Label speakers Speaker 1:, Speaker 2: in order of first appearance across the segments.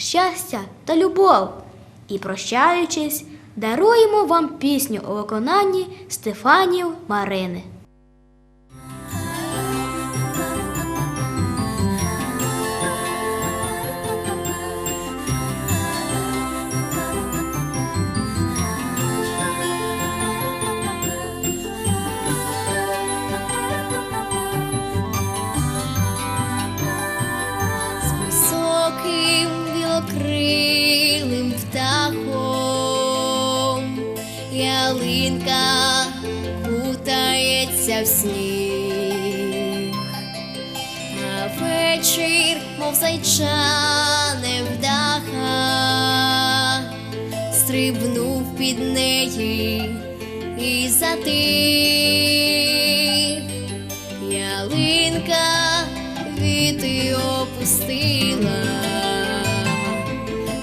Speaker 1: щастя та любов. І, прощаючись, даруємо вам пісню у виконанні Стефанів Марини.
Speaker 2: ялинка кутається в сніг, а вечір, мов зайчане в даха, стрибнув під неї і затих. ялинка віти опустила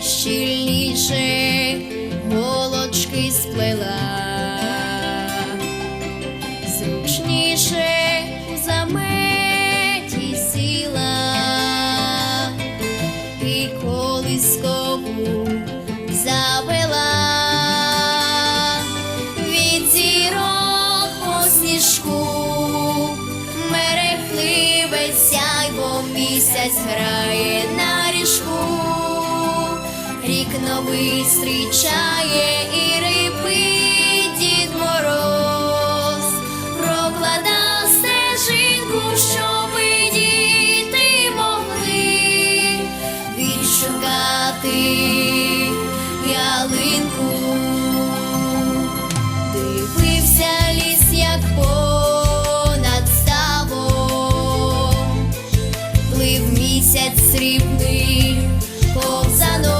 Speaker 2: щільніше. сяйво місяць грає на ріжку, рік новий зустрічає і місяць срібний, ковзанок.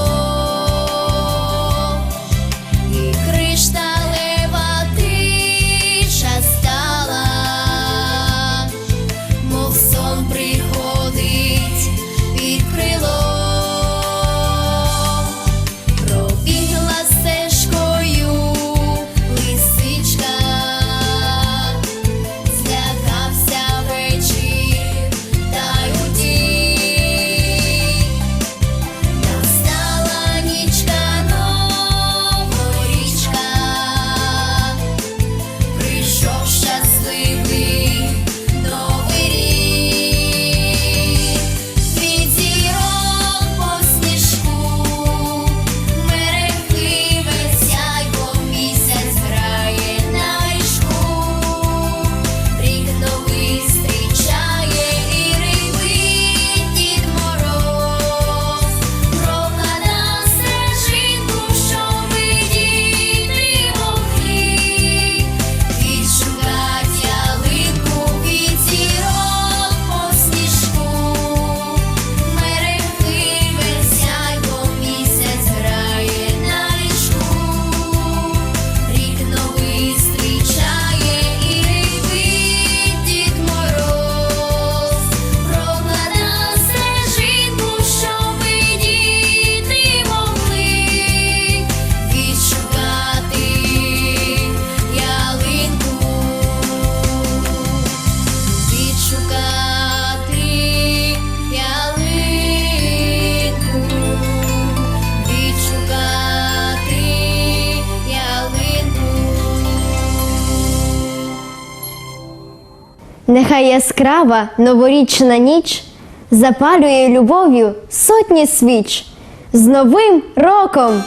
Speaker 3: Нехай яскрава новорічна ніч запалює любов'ю сотні свіч з Новим роком.